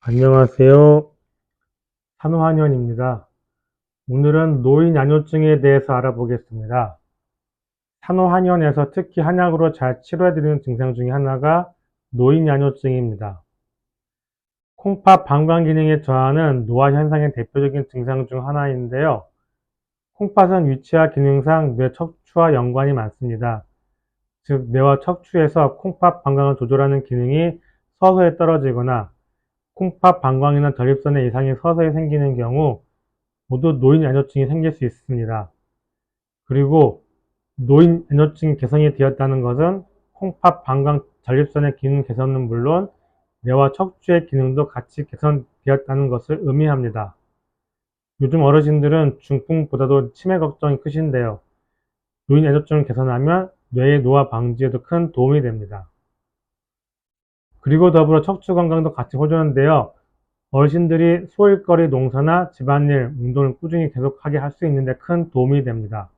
안녕하세요. 산후한의원입니다. 오늘은 노인 양요증에 대해서 알아보겠습니다. 산후한의원에서 특히 한약으로 잘 치료해드리는 증상 중에 하나가 노인 양요증입니다. 콩팥 방광 기능에 저하는 노화 현상의 대표적인 증상 중 하나인데요. 콩팥은 위치와 기능상 뇌 척추와 연관이 많습니다. 즉, 뇌와 척추에서 콩팥 방광을 조절하는 기능이 서서히 떨어지거나 콩팥 방광이나 전립선에 이상이 서서히 생기는 경우 모두 노인 애뇨증이 생길 수 있습니다. 그리고 노인 애뇨증이 개선이 되었다는 것은 콩팥 방광 전립선의 기능 개선은 물론 뇌와 척추의 기능도 같이 개선되었다는 것을 의미합니다. 요즘 어르신들은 중풍보다도 치매 걱정이 크신데요. 노인 애뇨증을 개선하면 뇌의 노화 방지에도 큰 도움이 됩니다. 그리고 더불어 척추 건강도 같이 호전되어 어르신들이 소일거리 농사나 집안일, 운동을 꾸준히 계속하게 할 수 있는데 큰 도움이 됩니다.